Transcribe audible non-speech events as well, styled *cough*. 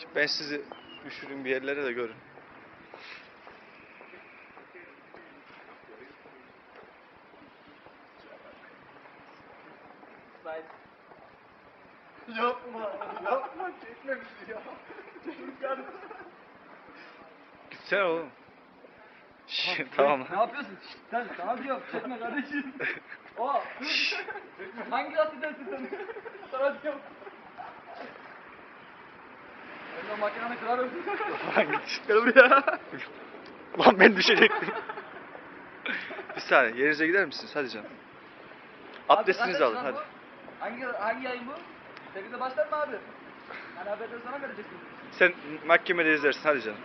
Şimdi ben sizi düşüreyim bir yerlere de görün. Yapma, yapma, çekme bizi ya. Gitsene oğlum. Şş, tamam Ne yapıyorsun? Şşt, *laughs* Sen sana diyorum, çekme kardeşim. O, dur. Hangi asidensin sen? Sana diyorum. Ben makinanı kırarım. *laughs* Gel buraya. Lan ben düşecektim. *laughs* bir saniye yerinize gider misiniz? Hadi canım. Abdestinizi Abi, alın kaç hadi. bu? Hangi, hangi yayın bu? 8'de başlar mı abi? Hani haberleri sana vereceksin. Sen mahkemede izlersin hadi canım.